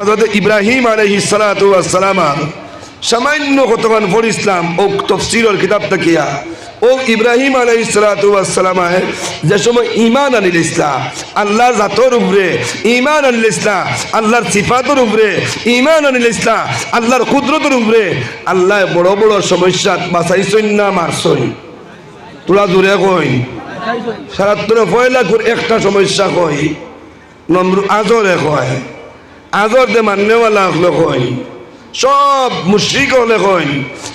হজরত ইব্রাহিম আলহি সালাম, সামান্য কতক্ষণ পড় ইসলাম, ও তফসিরর কিতাব তাকিয়া ও ইব্রাহিম আলহি সালাম, যে সময় ইমান আনিল ইসলাম, আল্লাহর জাতর উপরে ইমান আনিল ইসলাম, আল্লাহর সিফাতর উপরে ইমান আনিল ইসলাম, আল্লাহর কুদরতের উপরে, আল্লাহ বড় বড় সমস্যা বাঁচাইছই না মারছই তোরা দূরে কই? সারা তোরা একটা সমস্যা কই? নম্র আজরে কয়? আজর দে মান্যওয়ালা হলে কই সব মুশ্রিক হলে কই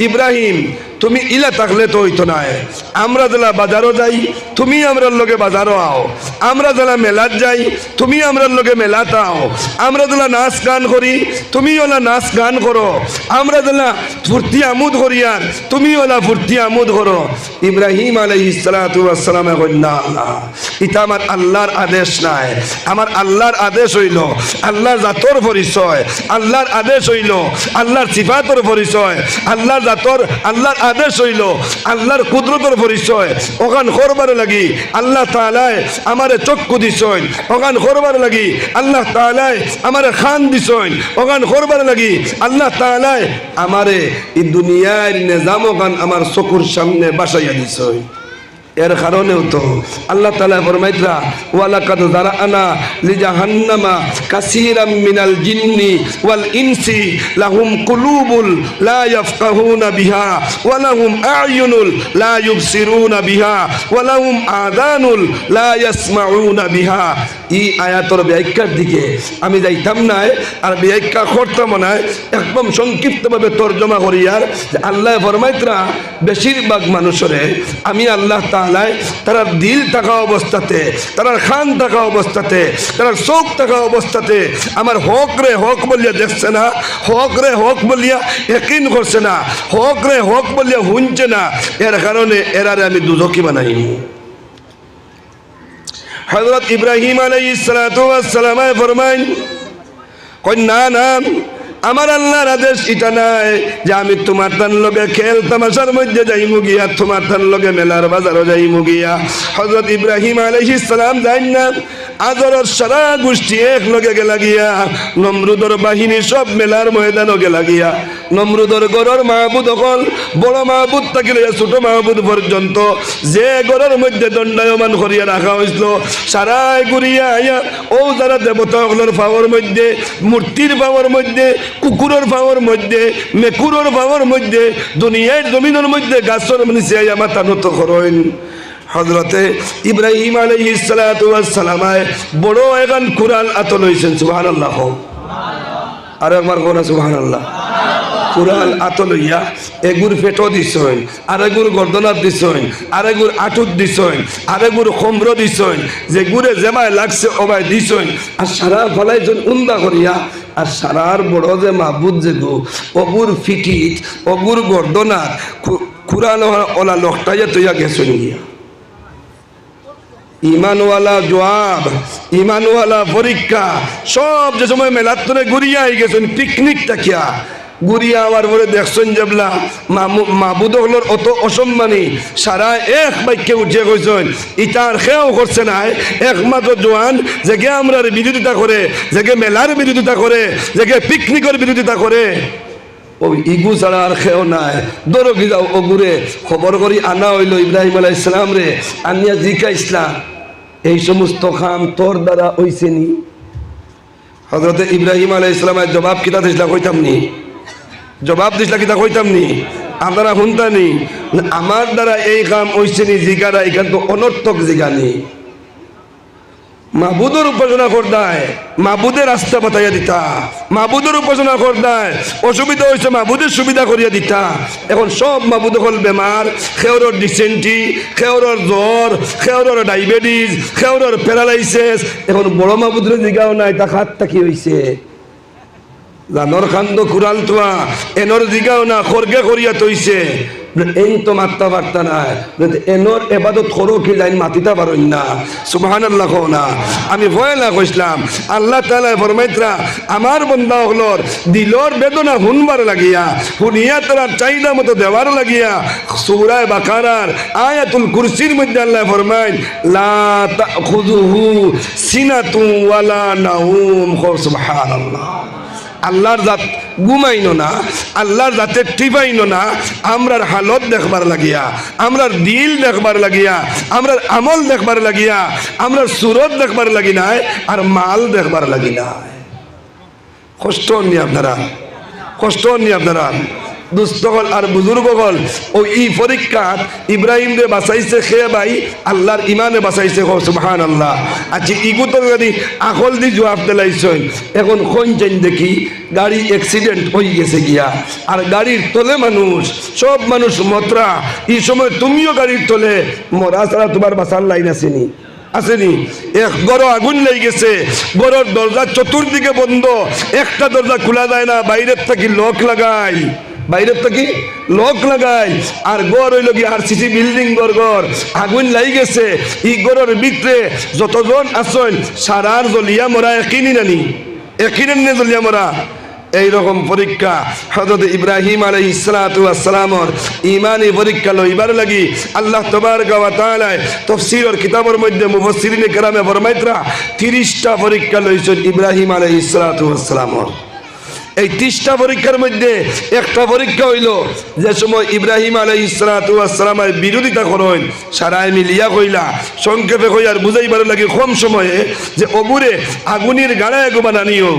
ইব্রাহিম তুমি ইলা থাকলে তো হইতো নাই আমরা জেলা বাজারও যাই, তুমি আমরার লগে বাজারও আও। আমরা জেলা মেলাত যাই, তুমি আমরার লগে মেলাত আও। আমরা জেলা নাচ গান করি, তুমি ওলা নাচ গান করো। আমরা জেলা ফুর্তি আমোদ করি আর, তুমি ওলা ফুর্তি আমোদ করো। ইব্রাহিম আলহি সালাতামে না না ইটা আমার আল্লাহর আদেশ নাই। আমার আল্লাহর আদেশ হইল আল্লাহর জাতর পরিচয়। আল্লাহর আদেশ হইল আল্লাহর সিফাতর পরিচয়। আল্লাহর জাতর, আল্লাহর আদেশ হইল, আল্লাহর কুদরতর পরিচয়। ওখান করবার লাগি আল্লাহ তালায় আমারে চক্ষু দিছইন ওখান করবার লাগি আল্লাহ তালায় আমারে খান দিছইন ওখান করবার লাগি আল্লাহ তালায় আমারে এই দুনিয়ার নিজাম ওখান আমার চকুর সামনে বাসাইয়া দিছইন এর কারণেও তো আল্লাহ তালা ফরমাইতরা, ওয়ালাকাদ জারাআনা লিজাহান্নামা কাসীরাম মিনাল জিন্নি ওয়াল ইনসি লাহুম কুলুবুল লা ইয়াফকাহুনা বিহা ওয়া লাহুম আ'য়ুনুল লা ইউবসিরুনা বিহা ওয়া লাহুম আযানুল লা ইয়াসমাউনা বিহা। এই আয়াতর ব্যাখ্যার দিকে আমি যাইতাম নাই আর ব্যাখ্যা করতাম না, একদম সংক্ষিপ্তভাবে তর্জমা করি আর আল্লাহ ফরমাইতরা বেশিরভাগ মানুষরে আমি আল্লাহ তালায় তারা দিল থাকা অবস্থাতে তারা খান থাকা অবস্থাতে তারা চোখ থাকা অবস্থাতে, আমার হক রে হক বলিয়া দেখছে না, হক রে হক বলিয়া একিন করছে না, হক রে হক বলিয়া শুনছে না। এর কারণে এরারে আমি দুজকি বানাই হজরত ইব্রাহিম আলাই সালামায় ফরমাইন কই না না আমার আল্লাহর আদেশ এটা নাই যে আমি তোমার তান লোকে খেল তামাশার মধ্যে যাই মুগিয়া তোমার তান লোকে মেলার বাজারও যাই মুগিয়া হজরত ইব্রাহিম আলাইহিস ইসলাম যাই না? আজরের সারা গোষ্ঠী এক লগে গেলা গিয়া, নমরুদর বাহিনী সব মেলার ময়দানও গেলা গিয়া। নমরুদর গড়র মাহবুদ অকল বড় মাহবুদ থাকিলে ছোট মাহবুদ পর্যন্ত। যে গড়ের মধ্যে দণ্ডায়মান করিয়া রাখা হয়েছিল সারাই ঘুরিয়া আইয়া ও যারা দেবতা অকলের পাওয়ার মধ্যে, মূর্তির পাওয়ার মধ্যে, কুকুরের পাওয়ার মধ্যে, মেকুরের পাওয়ার মধ্যে, দুনিয়ার জমিনের মধ্যে গাছের নিচে আইয়া মাথা নত করেন। হজরতে ইব্রাহিম আলহি সালামায় বড় এখন কুরান আত লইছেন সুবাহান আল্লাহ আর একবার কোনা সুবাহান আল্লাহ কুরাল আত লইয়া এগুর পেটো দিছইন আর এগুর গর্দনাত দিছইন আর এগুর আটুত দিছইন আর এগুর খম্র দিছইন, যে গুড়ে জেমায় লাগছে অবাই দিছইন, আর সারা ফলাইছেন উন্দা করিয়া, আর সারার বড় যে মাহবুদ যে গো, অগুর ফিটিত অগুর গর্দনাত কুরাল ওলা লকটাইয়া তৈয়া গেছেন গিয়া। ইমানওয়ালা জবাব ইমানওয়ালা পরীক্ষা সব যে সময় মেলার তোরে ঘুরিয়া গেছেন পিকনিক টাকিয়া ঘুরিয়া আমার পরে দেখছেন যেবলা মাহবুদ হলোর অত অসম্মানী। সারা এক বাক্যে উঠিয়ে কইছেন, ইটার খেয়াও করছে না একমাত্র জোয়ান যেগে আমরা বিরোধিতা করে যেগে মেলার বিরোধিতা করে যেগে পিকনিকের বিরোধিতা করে। ও ইগু ছাড়া আর খেও নাই। দরো গিরাও ওগুরে খবর করি আনা হইল ইব্রাহিম আলাহ ইসলাম রে, আনিয়া জিকা ইসলাম। এই সমস্ত খাম তোর দ্বারা হইছে নি। হজরত ইব্রাহিম আলাহ ইসলামের জবাব কিতা দিসলা কইতাম নি। জবাব দিসলা কিতা কইতাম নি? আপনারা শুনতানি আমার দ্বারা এই কাম হইছে নি জিগারা এখান তো অনর্থক জিগানি মাহবুদের উপাসনা করদায় মাহবুদের রাস্তা বাতাইয়া দিতা। মাহবুদের উপাসনা করদায়, অসুবিধা হয়েছে মাহবুদের সুবিধা করিয়া দিতা। এখন সব মাহবুদ হল বেমার, খেওরর ডিসেন্টি খেওরর জ্বর, খেওরর ডায়াবেটিস, খেওরর প্যারালাইসিস। এখন বড় মাহবুদের জিগাও নাই, তা খাতটা কি হয়েছে জানর খান্দ কুরাল তোয়া এনর জিগাও না খরগে করিয়া তৈছে এই তো মারতে পারতা না এনর এবাদত করো কি লাইন মাতিতে পারো না। সুবাহান আল্লাহ না। আমি ভয় না কইসলাম আল্লাহ তালা ফরমাইত্রা আমার বন্ধা হলর দিলর বেদনা শুনবার লাগিয়া, শুনিয়া তারা চাহিদা মতো দেওয়ার লাগিয়া সুরায় বাকারার আয়াতুল কুরসির মধ্যে আল্লাহ ফরমাইন লা তাখুযুহু সিনাতু ওয়ালা নাউম সুবহানাল্লাহ। আল্লাহর জাত ঘুমাইন না, আল্লাহর জাতে টিপাইন না, আমরার হালত দেখবার লাগিয়া, আমরার দিল দেখবার লাগিয়া, আমরার আমল দেখবার লাগিয়া, আমরার সুরত দেখবার লাগি নাই, আর মাল দেখবার লাগি নাই। কষ্ট নি আপনারা? কষ্ট নি আপনারা? দুস্থকল আর বুজুর্গকল ও ই পরীক্ষাত ইব্রাহিম রে বাঁচাইছে খেয়ে ভাই, আল্লাহর ইমানে বাঁচাইছে হো আল্লাহ আচ্ছা ইগুতো যদি দি জবাব দিলাইছেন এখন কোন চাইন দেখি গাড়ি অ্যাক্সিডেন্ট হয়ে গেছে গিয়া। আর গাড়ির তলে মানুষ সব মানুষ মতরা এই সময় তুমিও গাড়ির তলে মরা ছাড়া তোমার বাঁচার লাইন আসেনি আসেনি এক গড় আগুন লেগে গেছে। গড়ের দরজা চতুর্দিকে বন্ধ। একটা দরজা খোলা যায় না বাইরের থাকি লক লাগাই। বাইরের থেকে লক লাগাই, আর গড় হইল কি আর সিসি বিল্ডিং গড় আগুন লাই গেছে ই গড়ের ভিতরে যতজন আসেন সারার জলিয়া মরা একিনি নানি একিনেন নে জলিয়া মরা। এইরকম পরীক্ষা হজরত ইব্রাহিম আলাই ইসলাতামর ইমানি পরীক্ষা লইবার লাগি আল্লাহ তবার গাওয়া তালায় তফসিরর কিতাবের মধ্যে মুফসিরিনে কেরামে ফরমাইতরা তিরিশটা পরীক্ষা লইছেন ইব্রাহিম আলাই ইসলাতামর এই তিরিশটা পরীক্ষার মধ্যে একটা পরীক্ষা হইল, যে সময় ইব্রাহিম আলাই ইসলাতামের বিরোধিতা করেন সারাই মিলিয়া কইলা, সংক্ষেপে কইয়ার বুঝাইবার লাগে কম সময়ে, যে অবুরে আগুনের গাড়ায় গোবা নানিও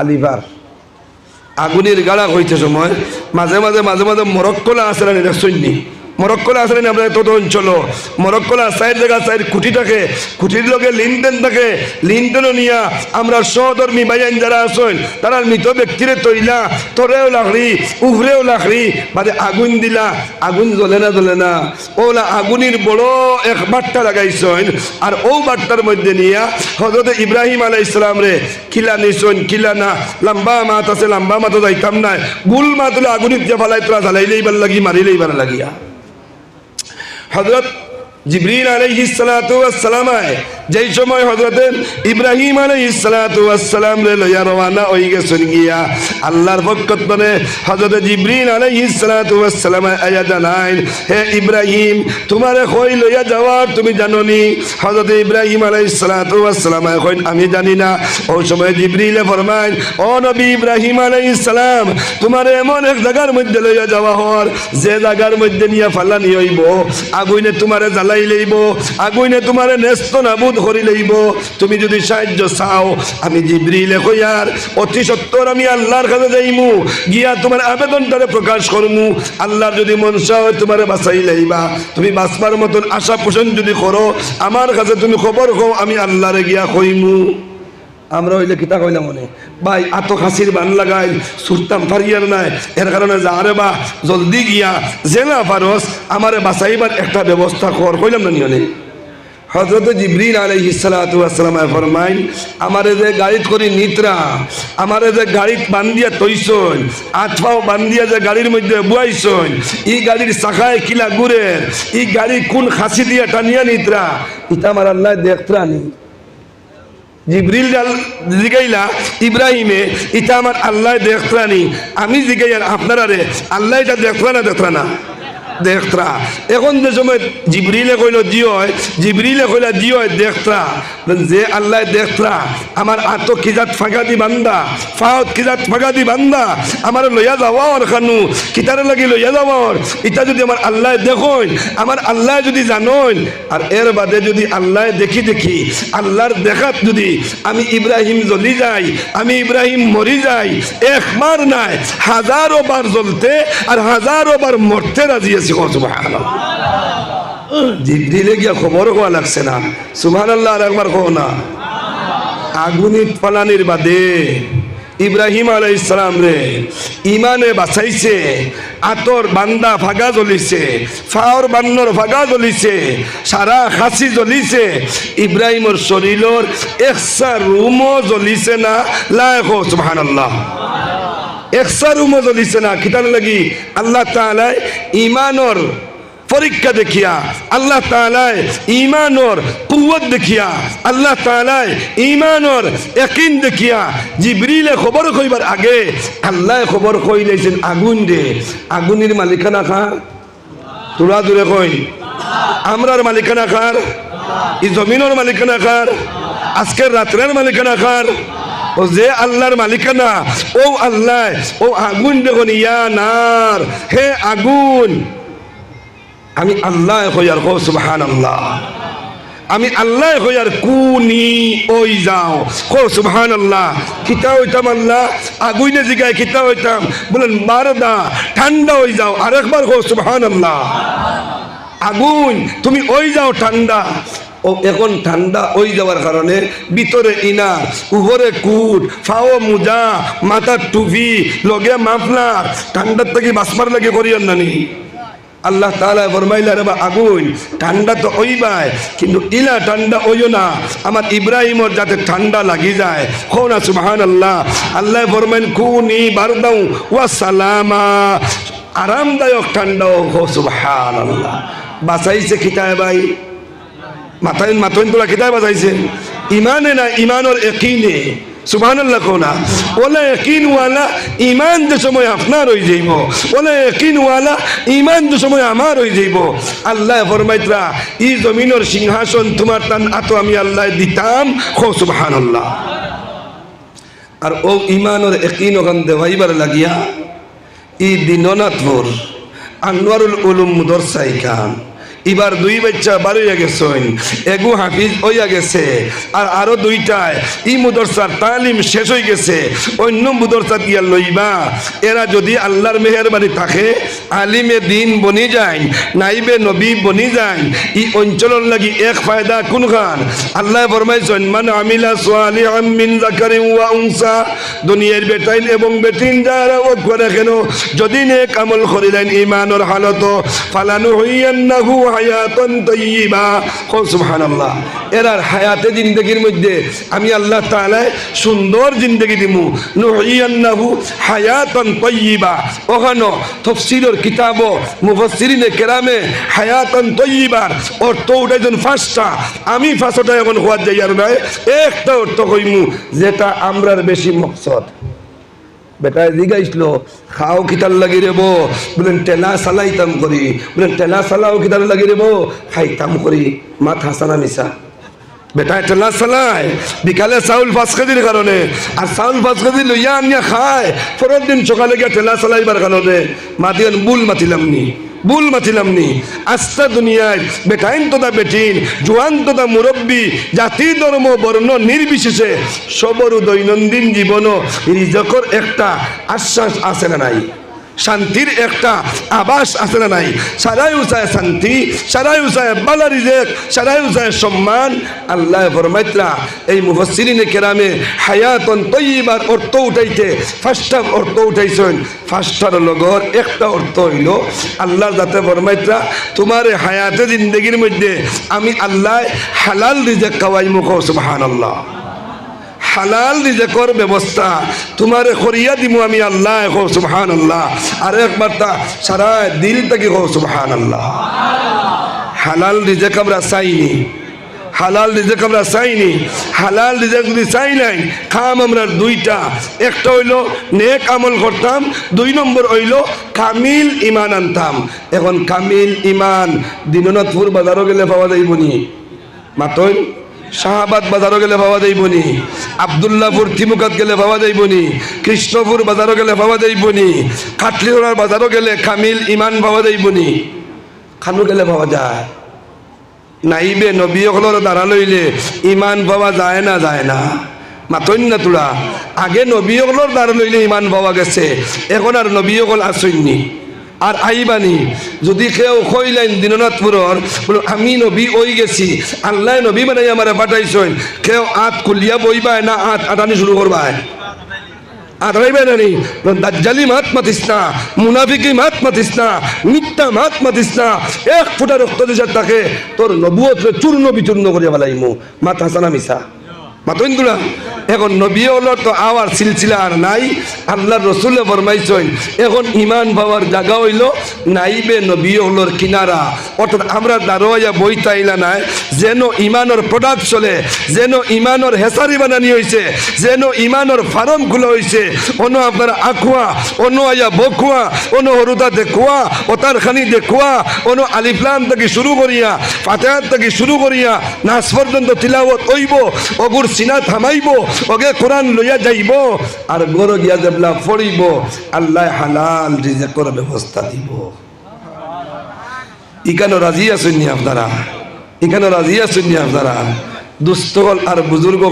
আলিভার আগুনের গাড়া হইতে সময়, মাঝে মাঝে মাঝে মাঝে মরক্কলা আসে না মরক্কলা আসে না আপনার তত অঞ্চল। মরক্কলা সাইড জায়গা সাইড খুঁটি থাকে খুঁটির লগে লিনদেন থাকে। লিনদেনও নিয়া আমরা সহধর্মী বাইন যারা আসেন তারা মৃত ব্যক্তিরে তৈলা, তরেও লাখড়ি, উহরেও লাখড়ি, বাদে আগুন দিলা, আগুন জ্বলে না জ্বলে না। ওলা আগুনের বড় এক বাট্টা লাগাইছেন, আর ও বাট্টার মধ্যে নিয়া হজরত ইব্রাহিম আলাই ইসলাম রে, কিলা নিছন, কিলা না, লম্বা মাত আছে, লম্বা মাতো যাইতাম নাই। গুল মাত হলে আগুনিত যে ফালাই তোরা জ্বালাইলেই বার লাগি, মারিলেই বার লাগিয়া। হজরত জিবরিল আলাইহিস সালাতু ওয়াস সালাম যেই সময় হজরত ইব্রাহিম আলাইহিস সালাতু ওয়াস সালাম রে লইয়া রওনা হই গেছেন গিয়া, আল্লাহর পক্ষ থেকে হজরত জিবরিল আলাইহিস সালাতু ওয়াস সালাম আয়া জানাইন, হে ইব্রাহিম, তোমারে কই লইয়া যাওয়ার তুমি জানো নি হজরত ইব্রাহিম আলাইহিস সালাতু ওয়াস সালাম কইন আমি জানি না। ওই সময় জিবরিলে ফরমাইন, ও নবী ইব্রাহিম আলাইহিস সালাম, তোমারে এমন এক জায়গার মধ্যে লইয়া যাওয়া হর যে জায়গার মধ্যে নিয়ে ফালানি হইব, আগুনে তোমারে জ্বালাই লইব। আগুনে তোমার নেস্ত নাবুদ করি লইব। তুমি যদি সাহায্য চাও, আমি জিবরিলে কইয়ার অতি সত্তর আমি আল্লাহর কাছে যাইমু। গিয়া তোমার আবেদনটারে প্রকাশ করমু। আল্লাহর যদি মন হয় তোমার বাঁচাই লইবা। তুমি বাঁচবার মতন আশা পোষণ যদি করো, আমার কাছে তুমি খবর কও, আমি আল্লাহরে গিয়া কইমু। আমরা হইলে কিতা কইলাম মনে? ভাই আত খাসির বান লাগাই, সুরতাম ফারিয়ার নাই। এর কারণে যা আরে বা, জলদি গিয়া জেলা ফারস, আমারে বাঁচাইবার একটা ব্যবস্থা কর। কইলাম না নিয়নে হজরত জিবরিল আলহি সালাতাম ফরমাইন, আমারে যে গাড়িত করি নিতরা, আমারে যে গাড়িত বান্দিয়া তৈছন আঠপাও বান্দিয়া যে গাড়ির মধ্যে বুয়াইছন ই গাড়ির শাখায় কিলা গুড়ের, ই গাড়ি কোন খাসি দিয়া টানিয়া নিতরা? ইটা আমার আল্লাহ দেখত্রানি আমার আল্লাহ আমি জিগাইয়ার আপনারা রে আল্লাহ এটা না? দেখত্রা। এখন যে সময় জিবরিলে কইল, দিও জিবরিলে কইলা, দিও দেখত্রা। যে আল্লাহ দেখত্রা, আমার আত কিজাত ফাঁকা দি বান্দা ফাওত কিজাত ফাঁকা দি বান্দা, আমার লইয়া যাওয়ার খানু, কিতারে লাগি লইয়া যাওয়ার ইটা যদি আমার আল্লাহ দেখুন আমার আল্লাহ যদি জানুন আর এর বাদে যদি আল্লাহ দেখি দেখি, আল্লাহর দেখাত যদি আমি ইব্রাহিম জ্বলি যাই, আমি ইব্রাহিম মরি যাই একবার নাই, হাজারো বার জ্বলতে আর হাজারো বার মরতে রাজি আছি। খবর হওয়া লাগছে না। সুবহান আল্লাহ আর না। আগুনিত ফালানির বাদে ইব্রাহিম আলাই ইসলাম রে ইমানে বাঁচাইছে, আতর বান্দা ফাগা জ্বলিছে, ফাওর বান্নর ফাগা জ্বলিছে, সারা খাসি জ্বলিছে, ইব্রাহিমর শরীরের একসা রুমও জ্বলিছে না। লায়ক সুবহান আল্লাহ একসা রুমও জ্বলিছে না। কিতার লাগি আল্লাহ তাআলা ইমানর পরীক্ষা দেখিয়া, আল্লাহ তালায় ইমানর কুয়ত দেখিয়া, আল্লাহ তালায় ইমানর একিন দেখিয়া জিবরিলে খবর কইবার আগে আল্লাহ খবর কইলেছেন আগুন দে। আগুনের মালিকানা খা তোরা দূরে কই। আমরার মালিকানা খার ই জমিনের মালিকানা খার আজকের রাত্রের মালিকানা খার ও যে আল্লাহর মালিকানা, ও আল্লাহ, ও আগুন দেখুন ইয়া নার, হে আগুন। আমি আল্লাহ হইয়ার কো সুবহান আল্লাহ আমি আল্লাহ হইয়ার কুনি, ওই যাও। কো সুবহান আল্লাহ কিতা হইতাম আল্লাহ আগুইনে জিগায় কিতা হইতাম। বলেন বারদা ঠান্ডা হই যাও। আরেকবার কো সুবহান আল্লাহ আগুন, তুমি ওই যাও ঠান্ডা। ও এখন ঠান্ডা ওই যাওয়ার কারণে ভিতরে ইনার, উপরে কুট, ফাও মুজা মাথার টুপি, লগে মাফলার, ঠান্ডার থেকে বাসমার লাগে করিয়ান নানি আল্লাহ তালা ফরমাইলা রে আগুন, ঠান্ডা তো ওইবাই কিন্তু ইলা ঠান্ডা ওইও না। আমার ইব্রাহিমর যাতে ঠান্ডা লাগি যায় হো না সুবহান আল্লাহ আল্লাহ ফরমাইন কুনি বারদাউ, ওয়া সালামা। আরামদায়ক ঠান্ডা হো সুবহান আল্লাহ বাঁচাইছে খিতায় ভাই? মাথায় মাথইন তোলা কিতাব বাজাইছে। ইমানে না ইমানের একিনে। যে সময় সময় আল্লাহ ই সিংহাসন তোমার টান আতো আমি আল্লাহ দিতাম। খো আর ও ইমানের একিন ওখান দেওয়াইবার লাগিয়া, ই দিননাথপুর আনোয়ারুল উলুম মুদরসাই খান। এবার দুই বাচ্চা বারোইয়া গেছেন এগু হাফিজ হইয়া গেছে। আর আরও দুইটায় ই মুদরসার তালিম শেষ হয়ে গেছে। অন্য মুদরসা দিয়া লইবা। এরা যদি আল্লাহর মেহরবানি থাকে, আলিমে দিন বনি যায় নাইবে নবী বনি যায় ই অঞ্চলের লাগি এক ফায়দা কোন খান আল্লাহ ফরমাইছেন, মান আমিলা সালিহাম মিন যাকারিন ওয়া উনসা। দুনিয়ার বেটাইন এবং বেটিন যারা ও করে কেন যদি নেক আমল করিলেন ইমানের হালত, ফালানু হইয়ান্নাহু হায়াতান তাইয়্যিবা কো সুবহানাল্লাহ, এরার হায়াতে জিন্দেগির মধ্যে আমি আল্লাহ তাআলা সুন্দর জিন্দেগি দিমু। নুহিয়ান্নাহু হায়াতান তাইয়্যিবা ওখানো তাফসীরের কিতাব মুফাসসিরিনে কেরামে হায়াতান তাইয়্যিবার অর্থ উঠাইছেন ফার্স্টটা আমি ফার্স্টটা এখন হওয়ার আর নয় একটা অর্থ কইমু, যেটা আমরার বেশি মকসদ। বেটায় জিগাইছিল খাও কিতার লাগি রেব। বলেন, টেলা সালাইতাম করি। বলেন, টেলা সালাও কিতার লাগি রেব খাইতাম করি, মাত হাসানা মিশা বেটায় টেলা চালায় বিকালে চাউল পাঁচ কেজির কারণে আর চাউল পাঁচ কেজি লইয়া আনিয়া খায় পরের দিন সকালে গিয়ে টেলা চালাইবার কারণে মাতি বুল মাতিলাম নি। বুল মাতিলাম নি। আস্তা দুনিয়ায় বেটাইন তোদা বেটিন, জোয়ান তোদা মুরব্বী, জাতি, ধর্ম, বর্ণ নির্বিশেষে সবর দৈনন্দিন জীবন রিজকর একটা আশ্বাস আছে না নাই? শান্তির একটা আবাস আছে না নাই। সারাই উসায় শান্তি, সারাই উসায় বালা রিজেক, সারাই উসায় সম্মান। আল্লাহ ফরমাইতরা এই মুফসিরিনে কেরামে হায়াতন তৈবার অর্থ উঠাইতে ফার্স্টটা অর্থ উঠাইছেন। ফার্স্টটার লগর একটা অর্থ হইল আল্লাহর যাতে ফরমাইতরা, তোমার হায়াতে জিন্দগির মধ্যে আমি আল্লাহ হালাল রিজেক খাওয়াই মুখ সুবহানাল্লাহ। হালাল রিজেকর ব্যবস্থা। তোমার করিয়া দিমু আমি আল্লাহ কো সুবহান আল্লাহ আর একবার তা সারা দিল থেকে কো সুবহান আল্লাহ হালাল রিজেক আমরা চাইনি। হালাল রিজেক আমরা চাইনি। হালাল রিজেক যদি চাই নাই খাম আমরা দুইটা। একটা হইল নেক আমল করতাম, দুই নম্বর হইল কামিল ইমান আনতাম। এখন কামিল ইমান দিননাথপুর বাজারও গেলে পাওয়া যাইবনি। মাতই শাহাবাদ বাজারও গেলে পাওয়া যাইবনি। আবদুল্লাপুর থিমুকাত গেলে পাওয়া যাইবনি, কৃষ্ণপুর বাজারও গেলে পাওয়া যাইবনি, কাটলিওড়ার বাজারও গেলে খামিল ইমান পাওয়া যাইবনি। খানু গেলে পাওয়া যায়। নাইবে নবীসকলৰ দ্বাৰা লইলে ইমান পাওয়া যায় না যায় না। মাতইন না তোরা আগে নবীসকলৰ দ্বারা লইলে ইমান পাওয়া গেছে, এখন আর নবীসকল আসইনি আর আইবানি, যদি কেউ কইলেন দিননাথপুরর, বলো, আমি নবী ওই গেছি, আল্লাহ নবী মানে আমার পাঠাইছেন। কেউ আত কুলিয়া বইবায় না আত আটানি শুরু করবায়। আদাইবে দাজ্জালি মাত না মাত না মাত না এক চূর্ণ বিচূর্ণ করিয়া পেলাইমু মাত হাসানা মিশা এখন নবী তো আওয়ার সিলসিলা আর নাই আল্লাহর রসুলে এখন ইমান পাওয়ার জায়গা হইল নাইবে নবী কিনারা। অর্থাৎ আমরা দাঁড়াইয়া বই নাই, যেন প্রোডাক্ট চলে, যেন ইমানের হেসারি বানানি হয়েছে যেন ইমানের ফার্ম খোলা হয়েছে অন্য আপনার আখুয়া অন্য আইয়া বকুয়া অন্য হরুদা দেখুয়া ওতার খানি দেখুয়া অন্য আলিফলাম থেকে শুরু করিয়া, ফাতেহাত থেকে শুরু করিয়া, নাচ পর্যন্ত তিলাওয়াত হইব, অগুর সিনা থামাইব, ওকে কোরআন লইয়া যাইব, আর গরো গিয়া যেবলা পড়িব আল্লাহ হালাল রিজেকর ব্যবস্থা দিব। ইকানো রাজি আছেন নি আপনারা? ইকানো রাজি আছেন নি আপনারা? দুস্থ আর বুজুর্গ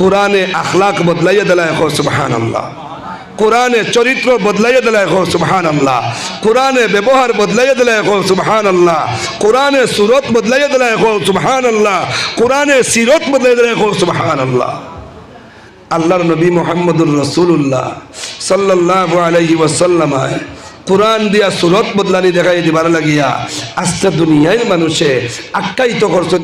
কোরআনে আখলাক বদলাইয়া দিলা এখন সুবহান আল্লাহ কোরআনে চরিত্র বদলাইয়া দিলা এখন সুবহান আল্লাহ কোরআনে ব্যবহার বদলাইয়া দিলা এখন সুবহান আল্লাহ কোরআনে সুরত বদলাইয়া দিলা এখন সুবহান আল্লাহ কোরআনে সিরত বদলাইয়া দিলা এখন সুবহান আল্লাহ আল্লাহর নবী মোহাম্মদুর রসুল্লাহ সাল্লাহ আলহি ওয়াসাল্লামায় কোরআন দিয়া সুরত বদলানি দেখাই দিবার লাগিয়া আস্তে দুনিয়ায় মানুষে আখ্যায়িত করছে।